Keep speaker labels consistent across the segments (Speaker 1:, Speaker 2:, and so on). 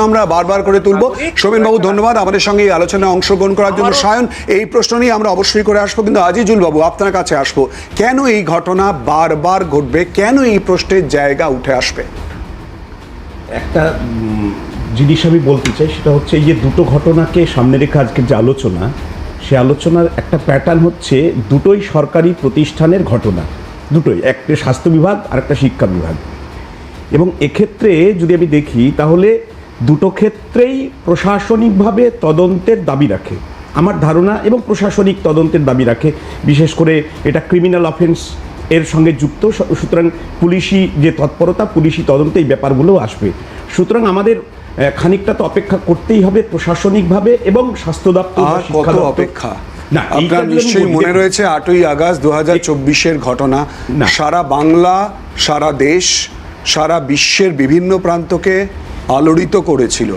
Speaker 1: আমরা বারবার করে তুলব। শোভেন বাবু ধন্যবাদ। আমাদের সঙ্গে এই আলোচনায় অংশগ্রহণ করার জন্য সায়ন। এই প্রশ্ন নিয়ে আমরা অবশ্যই করে আসব কিন্তু আজিজুল বাবু আপনার কাছে আসব। কেন এই ঘটনা বারবার ঘটবে? কেন এই প্রশ্নের জায়গা উঠে আসবে?
Speaker 2: একটা জিনিস আমি বলতে চাই সেটা হচ্ছে এই যে দুটো ঘটনাকে সামনে রেখে আজকের যে আলোচনা সে আলোচনার একটা প্যাটার্ন হচ্ছে দুটোই সরকারি প্রতিষ্ঠানের ঘটনা। দুটোই একটা স্বাস্থ্য বিভাগ আর একটা শিক্ষা বিভাগ। এবং এক্ষেত্রে যদি আমি দেখি তাহলে দুটো ক্ষেত্রেই প্রশাসনিকভাবে তদন্তের দাবি রাখে। আমার ধারণা এবং প্রশাসনিক তদন্তের দাবি রাখে। বিশেষ করে এটা ক্রিমিনাল অফেন্স এর সঙ্গে যুক্ত। সুতরাং পুলিশি যে তৎপরতা পুলিশি তদন্তে এই ব্যাপারগুলো আসবে। সুতরাং আমাদের খানিকটা তো অপেক্ষা করতেই হবে প্রশাসনিকভাবে এবং স্বাস্থ্য দপ্তর
Speaker 1: অপেক্ষা? আপনার নিশ্চয়ই মনে রয়েছে আটই আগস্ট দু হাজার চব্বিশের ঘটনা। সারা বাংলা সারা দেশ সারা বিশ্বের বিভিন্ন প্রান্তকে আলোড়িত করেছিল।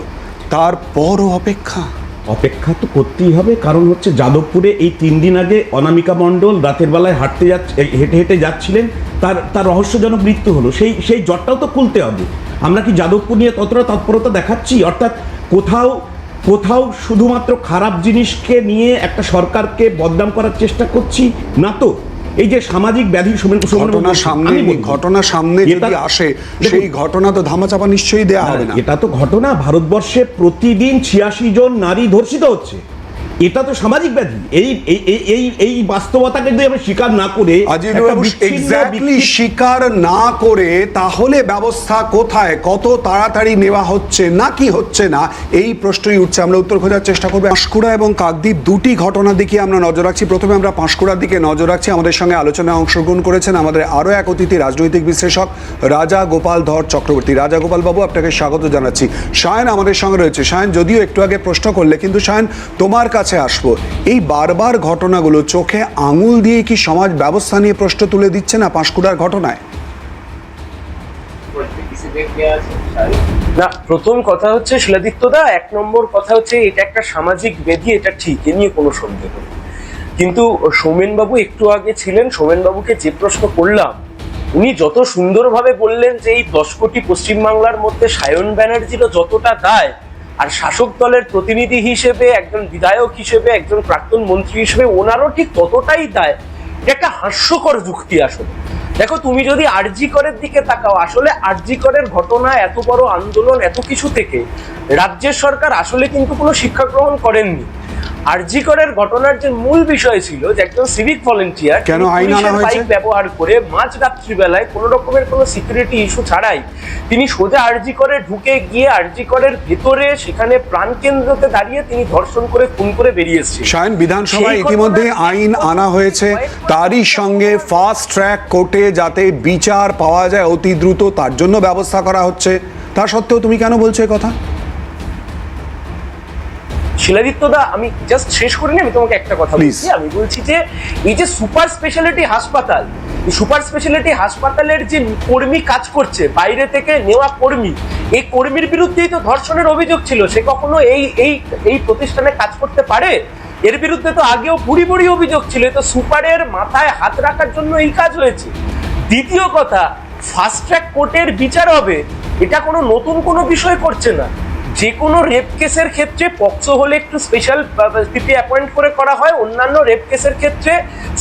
Speaker 1: তারপরও অপেক্ষা।
Speaker 2: অপেক্ষা তো করতেই হবে, কারণ হচ্ছে যাদবপুরে এই তিন দিন আগে অনামিকা মণ্ডল রাতের বেলায় হাঁটতে যাচ্ছে হেঁটে হেঁটে যাচ্ছিলেন, তার তার রহস্যজনক মৃত্যু হলো। সেই সেই জটটাও তো খুলতে হবে। আমরা কি যাদবপুর নিয়ে ততটা তৎপরতা দেখাচ্ছি? অর্থাৎ কোথাও কোথাও শুধুমাত্র খারাপ জিনিসকে নিয়ে একটা সরকারকে বদনাম করার চেষ্টা করছি না তো? এই যে সামাজিক ব্যাধি
Speaker 1: ঘটনা সামনে। ঘটনা সামনে যদি আসে সেই ঘটনা তো ধামাচাপা নিশ্চয়ই দেয়া হবে না
Speaker 2: এটা তো ঘটনা ভারতবর্ষে প্রতিদিন ছিয়াশি জন নারী ধর্ষিত হচ্ছে এটা তো সামাজিক ব্যাধি। এই এই- এই বাস্তবতাকে যদি আমরা স্বীকার না করে
Speaker 1: স্বীকার না করে তাহলে ব্যবস্থা কোথায়? কত তাড়াতাড়ি নেওয়া হচ্ছে না কি হচ্ছে না? এই প্রশ্নই উঠছে। আমরা উত্তর খোঁজার চেষ্টা করব। পাঁশকুড়া এবং কাকদ্বীপ দুটি ঘটনা দিকে আমরা নজর রাখছি। প্রথমে আমরা পাঁশকুড়ার দিকে নজর রাখছি। আমাদের সঙ্গে আলোচনায় অংশগ্রহণ করেছেন আমাদের আরও এক অতিথি রাজনৈতিক বিশ্লেষক রাজা গোপাল ধর চক্রবর্তী। রাজা গোপাল বাবু আপনাকে স্বাগত জানাচ্ছি। সায়ন আমাদের সঙ্গে রয়েছে। সায়ন যদিও একটু আগে প্রশ্ন করলে কিন্তু সায়ন তোমার কাছে আসব এই বারবার ঘটনাগুলো চোখে আঙুল দিয়ে কি সমাজ ব্যবস্থা নিয়ে প্রশ্ন তুলে দিচ্ছে না পাঁশকুড়ার ঘটনায়?
Speaker 3: না, প্রথম কথা হচ্ছে শিলাদিত্যদা এক নম্বর কথা হচ্ছে, এটা একটা সামাজিক ব্যাধি এটা ঠিক, এ নিয়ে কোনো সন্দেহ নেই। কিন্তু সোমেনবাবু একটু আগে ছিলেন, সোমেনবাবুকে যে প্রশ্ন করলাম, উনি যত সুন্দরভাবে বললেন যে এই দশ কোটি পশ্চিমবাংলার মধ্যে সায়ন ব্যানার্জিরও যতটা দায় আর শাসক দলের প্রতিনিধি হিসেবে, একজন বিধায়ক হিসেবে, একজন প্রাক্তন মন্ত্রী হিসেবে, ওনারও ঠিক ততটাই দায় একটা হাস্যকর যুক্তি আসলে। দেখো, তুমি যদি আরজি করের দিকে তাকাও, আসলে আরজি করের ঘটনা, এত বড় আন্দোলন, এত কিছু থেকে রাজ্যের সরকার আসলে কিন্তু কোনো শিক্ষা গ্রহণ করেননি। আরজি করের ঘটনার যে মূল বিষয় ছিল যে একজন সিভিক ভলেন্টিয়ার
Speaker 1: কেন আইন আনা হয়েছে?
Speaker 3: বাইক ব্যবহার করে মাঝ রাত্রিবেলায় কোনো রকমের কোনো সিকিউরিটি ইস্যু ছাড়াই তিনি সোজা আরজি করে ঢুকে গিয়ে আরজি করের ভেতরে সেখানে প্রাণকেন্দ্রতে দাঁড়িয়ে তিনি ধর্ষণ করে খুন করে বেরিয়ে এসেছেন
Speaker 1: সায়ন বিধানসভায় ইতিমধ্যে আইন আনা হয়েছে। তারই সঙ্গে ফাস্ট ট্র্যাক কোর্টে যাতে বিচার পাওয়া যায় অতি দ্রুত তার জন্য ব্যবস্থা করা হচ্ছে। তা সত্ত্বেও তুমি কেন বলছো এই কথা?
Speaker 3: শিলাদিত্যদা আমি জাস্ট শেষ করিনি আমি তোমাকে একটা কথা. বলছি। আমি বলছি যে এই যে সুপার স্পেশালিটি হাসপাতাল সুপার স্পেশালিটি হাসপাতালের যে কর্মী কাজ করছে বাইরে থেকে নেওয়া কর্মী এই কর্মীর বিরুদ্ধেই তো ধর্ষণের অভিযোগ ছিল। সে কখনো এই এই এই প্রতিষ্ঠানে কাজ করতে পারে? এর বিরুদ্ধে তো আগেও বুড়ি বুড়ি অভিযোগ ছিল। তো সুপারের মাথায় হাত রাখার জন্য এই কাজ হয়েছে। দ্বিতীয় কথা ফাস্ট ট্র্যাক কোর্টের বিচার হবে। এটা কোনো নতুন কোনো বিষয় করছে না। যে কোনো রেপ কেসের ক্ষেত্রে পক্সো হলে একটু স্পেশাল পিপি অ্যাপয়েন্ট করে করা হয়। অন্যান্য রেপ কেসের ক্ষেত্রে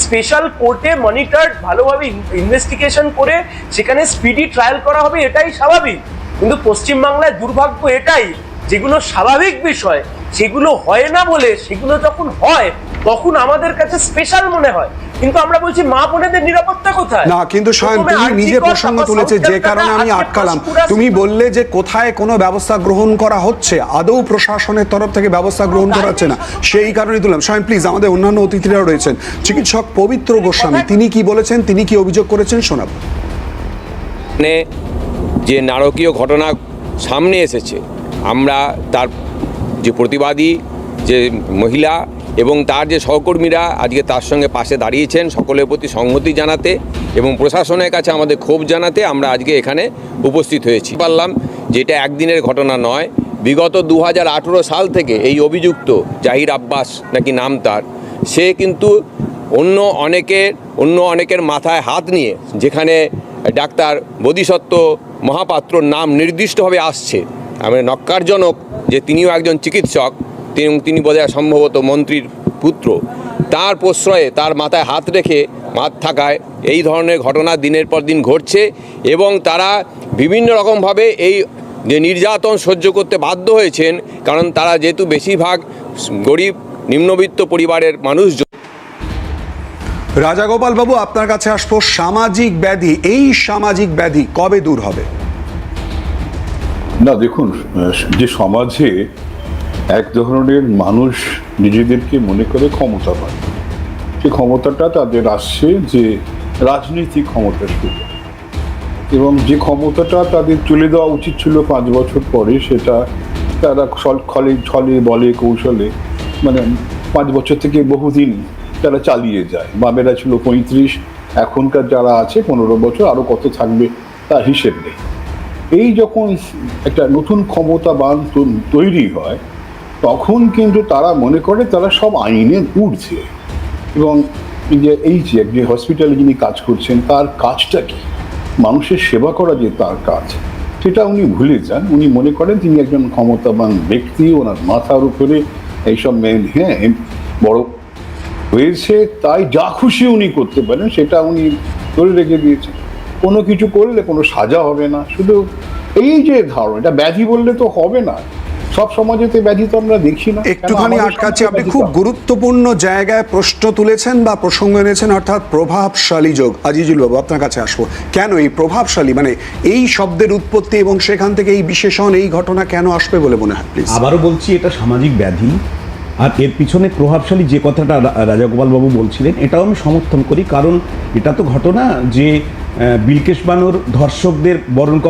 Speaker 3: স্পেশাল কোর্টে মনিটর্ড ভালোভাবে ইনভেস্টিগেশন করে সেখানে স্পিডি ট্রায়াল করা হবে, এটাই স্বাভাবিক। কিন্তু পশ্চিমবাংলায় দুর্ভাগ্য এটাই, যেগুলো স্বাভাবিক বিষয়, সেগুলো হয় না বলে, সেগুলো যখন হয়, তখন আমাদের কাছে স্পেশাল মনে হয়। কিন্তু আমরা বলছি মা বোনেদের নিরাপত্তা কোথায়?
Speaker 1: না কিন্তু
Speaker 3: প্রথমে
Speaker 1: তুমি নিজে প্রসঙ্গ তুলেছে যে কারণে আমি আটকালাম। তুমি বললে যে কোথায় কোনো ব্যবস্থা গ্রহণ করা হচ্ছে আদৌ প্রশাসনের তরফ থেকে ব্যবস্থা গ্রহণ করা হচ্ছে না। সেই কারণে তুললাম। সায়ন প্লিজ আমাদের অন্যান্য অতিথিরাও রয়েছেন। চিকিৎসক পবিত্র গোস্বামী তিনি কি বলেছেন তিনি কি অভিযোগ করেছেন শোনাবো।
Speaker 4: মানে যে নারকীয় ঘটনা সামনে এসেছে আমরা তার যে প্রতিবাদী যে মহিলা এবং তার যে সহকর্মীরা আজকে তার সঙ্গে পাশে দাঁড়িয়েছেন সকলের প্রতি সংহতি জানাতে এবং প্রশাসনের কাছে আমাদের ক্ষোভ জানাতে আমরা আজকে এখানে উপস্থিত হয়েছি। পারলাম যে এটা একদিনের ঘটনা নয়, বিগত দু হাজার আঠেরো সাল থেকে এই অভিযুক্ত জাহির আব্বাস নাকি নাম তার, সে কিন্তু অন্য অনেকের অন্য অনেকের মাথায় হাত নিয়ে যেখানে ডাক্তার বোধিসত্ত্ব মহাপাত্রর নাম নির্দিষ্টভাবে আসছে আমরা নক্কারজনক যে তিনিও একজন চিকিৎসক তিনি তিনি বোধহয় সম্ভবত মন্ত্রীর পুত্র। তার প্রশ্রয়ে তার মাথায় হাত রেখে মাত থাকায় এই ধরনের ঘটনা দিনের পর দিন ঘটছে এবং তারা বিভিন্ন রকমভাবে এই যে নির্যাতন সহ্য করতে বাধ্য হয়েছেন কারণ তারা যেহেতু বেশিরভাগ গরিব নিম্নবিত্ত পরিবারের মানুষজন
Speaker 1: রাজাগোপাল বাবু আপনার কাছে আসব সামাজিক ব্যাধি। এই সামাজিক ব্যাধি কবে দূর হবে?
Speaker 5: না দেখুন যে সমাজে এক ধরনের মানুষ নিজেদেরকে মনে করে ক্ষমতা পায় সে ক্ষমতাটা তাদের আসছে যে রাজনৈতিক ক্ষমতা শুরু এবং যে ক্ষমতাটা তাদের তুলে দেওয়া উচিত ছিল পাঁচ বছর পরে, সেটা তারা খলে, ছলে, বলে, কৌশলে মানে পাঁচ বছর থেকে বহুদিন তারা চালিয়ে যায়। বামেরা ছিল পঁয়ত্রিশ, এখনকার যারা আছে পনেরো বছর আরও কত থাকবে তার হিসেব নেই। এই যখন একটা নতুন ক্ষমতাবান তৈরি হয় তখন কিন্তু তারা মনে করে তারা সব আইনের ঊর্ধ্বে এবং যে, এই যে যে হসপিটালে যিনি কাজ করছেন, তার কাজটা কি? মানুষের সেবা করা যে তার কাজ, সেটা উনি ভুলে যান। উনি মনে করেন তিনি একজন ক্ষমতাবান ব্যক্তি, ওনার মাথার উপরে এইসব মেন হ্যাঁ বড় হয়েছে, তাই যা খুশি উনি করতে পারেন, সেটা উনি ধরে রেখে দিয়েছেন। কোনো কিছু করলে কোনো সাজা হবে না। শুধু এই যে ধারণা, এটা ব্যাধি বললে তো হবে না। সব সমাজেতে ব্যাধি তো আমরা দেখি না।
Speaker 1: একটুখানি আটকাচ্ছি আপনি খুব গুরুত্বপূর্ণ জায়গায় প্রশ্ন তুলেছেন বা প্রসঙ্গ এনেছেন অর্থাৎ প্রভাবশালী যোগ। আজিজুল বাবু আপনার কাছে আসব। কেন এই প্রভাবশালী? মানে এই শব্দের উৎপত্তি এবং সেখান থেকে এই বিশেষণ এই ঘটনা কেন আসবে বলে মনে হয় প্লিজ
Speaker 2: আবারও বলছি এটা সামাজিক ব্যাধি। আর এর পিছনে প্রভাবশালী যে কথাটা রা- রাজাগোপাল বাবু বলছিলেন এটাও আমি সমর্থন করি। কারণ এটা তো ঘটনা যে আহ, বিলকেশ বানুর ধর্ষকদের বরণ করা